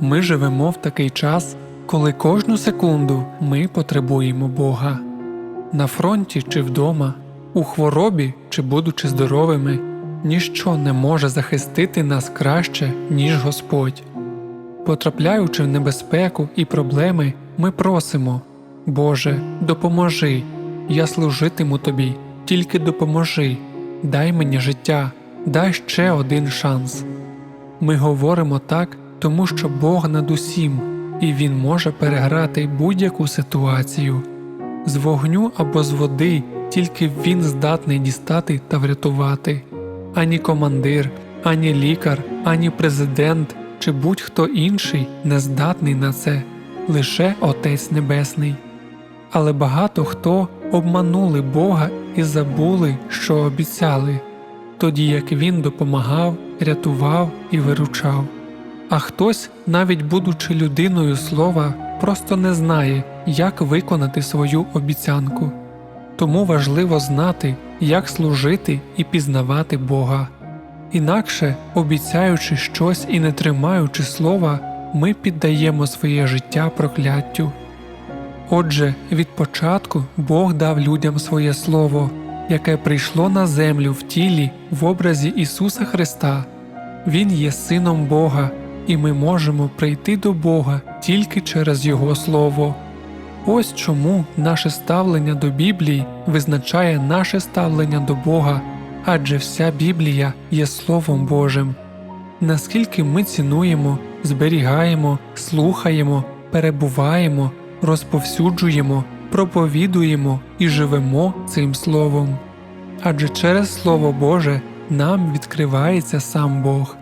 Ми живемо в такий час, коли кожну секунду ми потребуємо Бога. На фронті чи вдома, у хворобі чи будучи здоровими, ніщо не може захистити нас краще, ніж Господь. Потрапляючи в небезпеку і проблеми, ми просимо Боже, допоможи, я служитиму Тобі, тільки допоможи, дай мені життя, дай ще один шанс. Ми говоримо так, тому що Бог над усім, і Він може переграти будь-яку ситуацію. З вогню або з води тільки Він здатний дістати та врятувати. Ані командир, ані лікар, ані президент чи будь-хто інший не здатний на це, лише Отець Небесний. Але багато хто обманули Бога і забули, що обіцяли, тоді як Він допомагав, рятував і виручав. А хтось, навіть будучи людиною слова, просто не знає, як виконати свою обіцянку. Тому важливо знати, як служити і пізнавати Бога. Інакше, обіцяючи щось і не тримаючи слова, ми піддаємо своє життя прокляттю. Отже, від початку Бог дав людям своє Слово, яке прийшло на землю в тілі в образі Ісуса Христа. Він є Сином Бога, і ми можемо прийти до Бога тільки через Його Слово. Ось чому наше ставлення до Біблії визначає наше ставлення до Бога, адже вся Біблія є Словом Божим. Наскільки ми цінуємо, зберігаємо, слухаємо, перебуваємо, розповсюджуємо, проповідуємо і живемо цим Словом. Адже через Слово Боже нам відкривається сам Бог.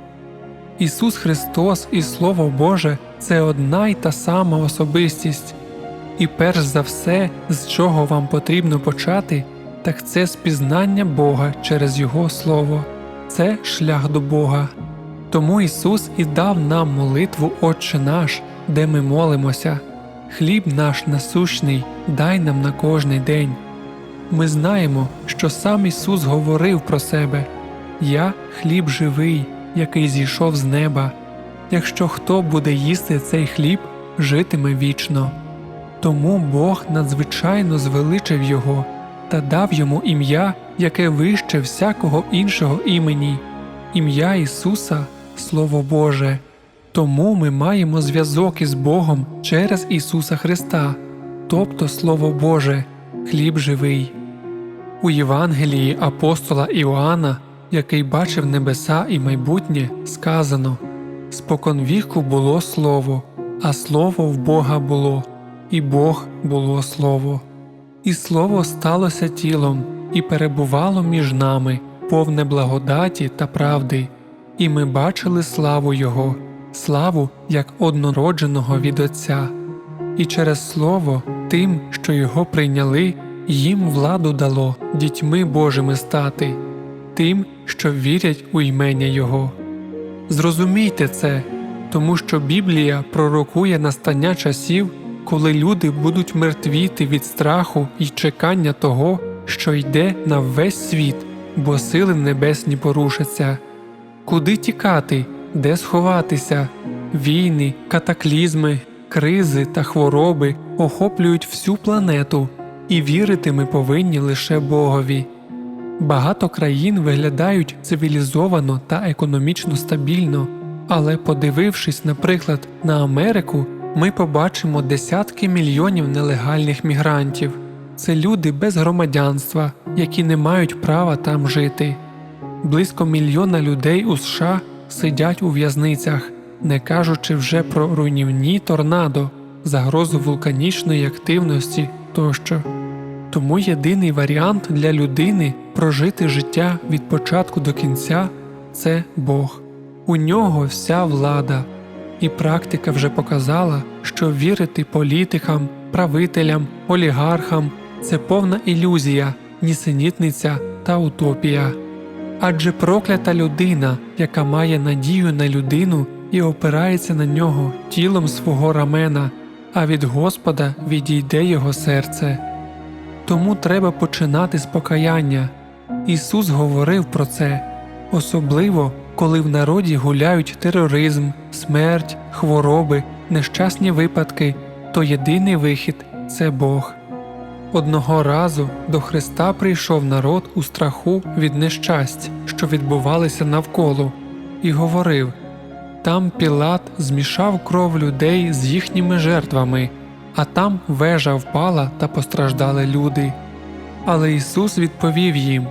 Ісус Христос і Слово Боже це одна й та сама особистість. І перш за все, з чого вам потрібно почати, так це спізнання Бога через Його Слово, це шлях до Бога. Тому Ісус і дав нам молитву Отче наш, де ми молимося. Хліб наш насущний, дай нам на кожний день. Ми знаємо, що сам Ісус говорив про себе Я хліб живий, який зійшов з неба. Якщо хто буде їсти цей хліб, житиме вічно. Тому Бог надзвичайно звеличив його та дав йому ім'я, яке вище всякого іншого імені, ім'я Ісуса, Слово Боже. Тому ми маємо зв'язок із Богом через Ісуса Христа, тобто Слово Боже, хліб живий. У Євангелії апостола Іоанна, який бачив небеса і майбутнє, сказано Споконвіку було Слово, а Слово в Бога було, і Бог було Слово. І Слово сталося тілом і перебувало між нами, повне благодаті та правди, і ми бачили славу Його, славу як однородженого від Отця, і через Слово тим, що його прийняли, їм владу дало дітьми Божими стати, тим, що вірять у ймення Його. Зрозумійте це, тому що Біблія пророкує настання часів, коли люди будуть мертвіти від страху і чекання того, що йде на весь світ, бо сили небесні порушаться. Куди тікати, де сховатися? Війни, катаклізми, кризи та хвороби охоплюють всю планету, і вірити ми повинні лише Богові. Багато країн виглядають цивілізовано та економічно стабільно, але подивившись, наприклад, на Америку, ми побачимо десятки мільйонів нелегальних мігрантів. Це люди без громадянства, які не мають права там жити. Близько мільйона людей у США сидять у в'язницях, не кажучи вже про руйнівні торнадо, загрозу вулканічної активності тощо. Тому єдиний варіант для людини прожити життя від початку до кінця це Бог. У нього вся влада, і практика вже показала, що вірити політикам, правителям, олігархам це повна ілюзія, нісенітниця та утопія. Адже проклята людина, яка має надію на людину і опирається на нього тілом свого рамена, а від Господа відійде його серце. Тому треба починати з покаяння. Ісус говорив про це, особливо коли в народі гуляють тероризм, смерть, хвороби, нещасні випадки, то єдиний вихід це Бог. Одного разу до Христа прийшов народ у страху від нещасть, що відбувалися навколо, і говорив там Пілат змішав кров людей з їхніми жертвами, а там вежа впала та постраждали люди. Але Ісус відповів їм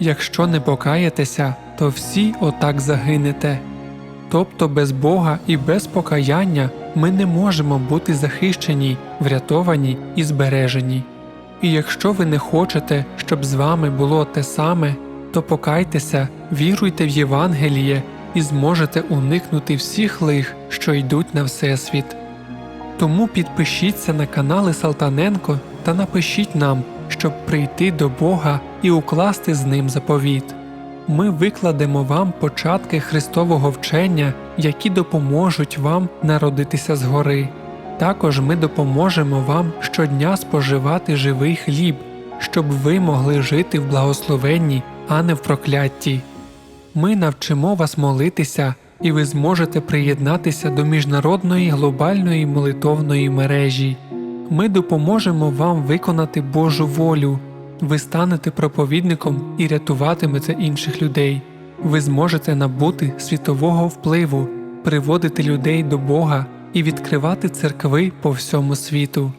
Якщо не покаєтеся, то всі отак загинете. Тобто без Бога і без покаяння ми не можемо бути захищені, врятовані і збережені. І якщо ви не хочете, щоб з вами було те саме, то покайтеся, віруйте в Євангеліє і зможете уникнути всіх лих, що йдуть на Всесвіт. Тому підпишіться на канали Салтаненко та напишіть нам, щоб прийти до Бога і укласти з ним заповіт. Ми викладемо вам початки Христового вчення, які допоможуть вам народитися згори. Також ми допоможемо вам щодня споживати живий хліб, щоб ви могли жити в благословенні, а не в проклятті. Ми навчимо вас молитися, і ви зможете приєднатися до міжнародної глобальної молитовної мережі. Ми допоможемо вам виконати Божу волю. Ви станете проповідником і рятуватимете інших людей. Ви зможете набути світового впливу, приводити людей до Бога і відкривати церкви по всьому світу.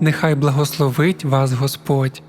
Нехай благословить вас Господь.